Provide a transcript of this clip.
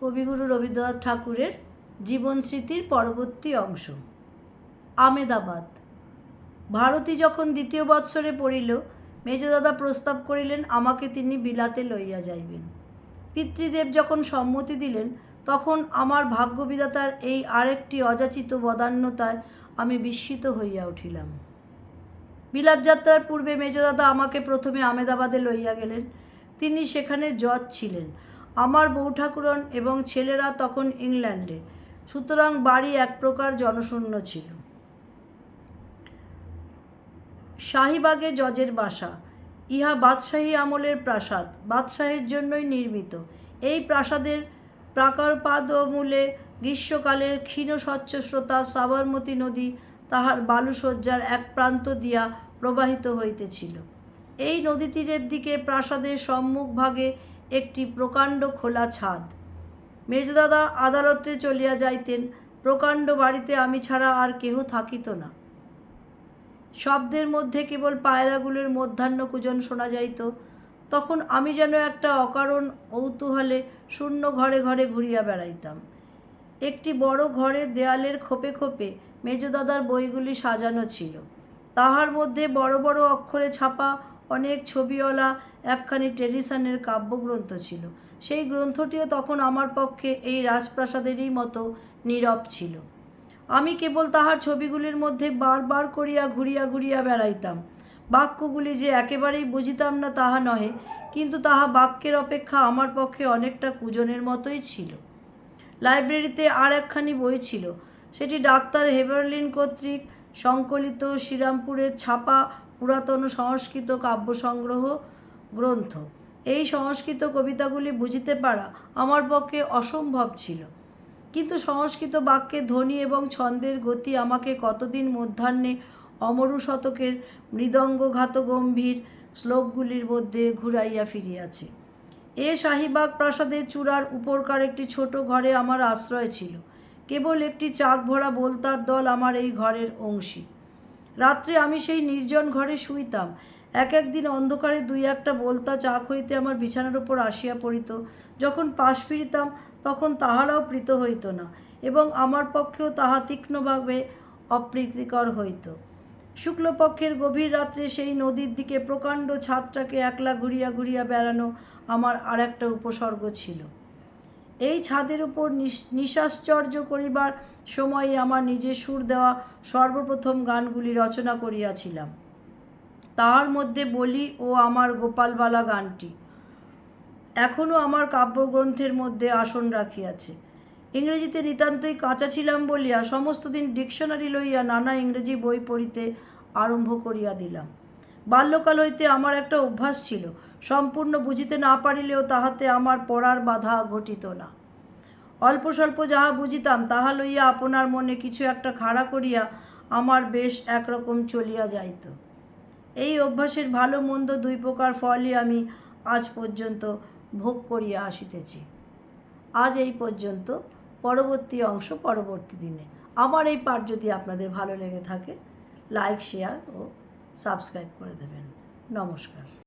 কবিগুরু রবীন্দ্রনাথ ঠাকুরের জীবন স্মৃতির পরবর্তী অংশ। আমেদাবাদ। ভারতী যখন দ্বিতীয় বৎসরে পড়িল, মেজদাদা প্রস্তাব করিলেন, আমাকে তিনি বিলাতে লইয়া যাইবেন। পিতৃদেব যখন সম্মতি দিলেন, তখন আমার ভাগ্যবিধাতার এই আরেকটি অযাচিত বদান্যতায় আমি বিস্মিত হইয়া উঠিলাম। বিলাত যাত্রার পূর্বে মেজদাদা আমাকে প্রথমে আমেদাবাদে লইয়া গেলেন। তিনি সেখানে জজ ছিলেন। আমার বউ ঠাকুরন এবং ছেলেরা তখন ইংল্যান্ডে। সুতরাং বাড়ি এক প্রকার জনশূন্য ছিল। শাহিবাগে জজের বাসা। ইহা বাদশাহী আমলের প্রাসাদ। বাদশাহের জন্যই নির্মিত। এই প্রাসাদের প্রাকারপাদমূলে গ্রীষ্মকালের ক্ষীণ স্বচ্ছ স্রোতা সাবরমতী নদী তাহার বালুসজ্জার এক প্রান্ত দিয়া প্রবাহিত হইতেছিল। এই নদী তীরের দিকে প্রাসাদের সম্মুখভাগে একটি প্রকাণ্ড খোলা ছাদ। মেজদাদা আদালতে চলিয়া যাইতেন, প্রকাণ্ড বাড়িতে আমি ছাড়া আর কেহ থাকিত না। শব্দের মধ্যে কেবল পায়রাগুলোর মধ্যাহ্ন কুজন শোনা যাইত, তখন আমি যেন একটা অকারণ কৌতূহলে শূন্য ঘরে ঘরে ঘুরিয়া বেড়াইতাম। একটি বড় ঘরের দেয়ালের খোপে খোপে মেজদাদার বইগুলি সাজানো ছিল। তাহার মধ্যে বড় বড় অক্ষরে ছাপা অনেক ছবিওয়ালা একখানি টেরিসানের কাব্যগ্রন্থ ছিল। সেই গ্রন্থটিও তখন আমার পক্ষে এই রাজপ্রাসাদেরই মতো নীরব ছিল। আমি কেবল তাহার ছবিগুলির মধ্যে বারবার করিয়া ঘুরিয়া ঘুরিয়া বেড়াইতাম। বাক্যগুলি যে একেবারেই বুঝিতাম না তাহা নহে, কিন্তু তাহা বাক্যের অপেক্ষা আমার পক্ষে অনেকটা কুজনের মতোই ছিল। লাইব্রেরিতে আর একখানি বই ছিল। সেটি ডাক্তার হেভারলিন কর্তৃক সংকলিত শ্রীরামপুরের ছাপা পুরাতন সংস্কৃত কাব্য সংগ্রহ গ্রন্থ। এই সংস্কৃত কবিতাগুলি বুঝিতে পারা আমার পক্ষে অসম্ভব ছিল। কিন্তু সংস্কৃত বাক্যে ধ্বনি এবং ছন্দের গতি আমাকে কতদিন মধ্যাহ্নে অমরু শতকের মৃদঙ্গঘাত গম্ভীর শ্লোকগুলির মধ্যে ঘুরাইয়া ফিরিয়াছে। এ শাহিবাগ প্রাসাদের চূড়ার উপরকার একটি ছোট ঘরে আমার আশ্রয় ছিল। কেবল একটি চাক ভরা বলতার দল আমার এই ঘরের অংশী। রাত্রে আমি সেই নির্জন ঘরে শুইতাম। এক একদিন অন্ধকারে দুই একটা বলতা চাক হইতে আমার বিছানার উপর আসিয়া পড়িত। যখন পাশ ফিরিতাম, তখন তাহারাও প্রীত হইত না এবং আমার পক্ষেও তাহা তীক্ষ্ণভাবে অপ্রীতিকর হইত। শুক্লপক্ষের গভীর রাত্রে সেই নদীর দিকে প্রকাণ্ড ছাদটাকে একলা ঘুরিয়া ঘুরিয়া বেড়ানো আমার আর একটা উপসর্গ ছিল। এই ছাদের উপর নিশ- নিশাশ্চর্য করিবার সময়ে আমার নিজের সুর দেওয়া সর্বপ্রথম গানগুলি রচনা করিয়াছিলাম। তাহার মধ্যে বলি, ও আমার গোপালবালা গানটি। এখনও আমার কাব্যগ্রন্থের মধ্যে আসন রাখিয়াছে। ইংরেজিতে নিতান্তই কাঁচা ছিলাম বলিয়া সমস্ত দিন ডিকশনারি লইয়া নানা ইংরেজি বই পড়িতে আরম্ভ করিয়া দিলাম। বাল্যকাল হইতে আমার একটা অভ্যাস ছিল, সম্পূর্ণ বুঝিতে না পারিলেও তাহাতে আমার পড়ার বাধা ঘটিত না। অল্প স্বল্প যাহা বুঝিতাম, তাহা লইয়া আপনার মনে কিছু একটা খাড়া করিয়া আমার বেশ একরকম চলিয়া যাইত। এই অভ্যাসের ভালো মন্দ দুই প্রকার ফলই আমি আজ পর্যন্ত ভোগ করিয়া আসিতেছি। আজ এই পর্যন্ত, পরবর্তী অংশ পরবর্তী দিনে। আমার এই পাঠ যদি আপনাদের ভালো লেগে থাকে লাইক শেয়ার ও সাবস্ক্রাইব করে দেবেন। নমস্কার।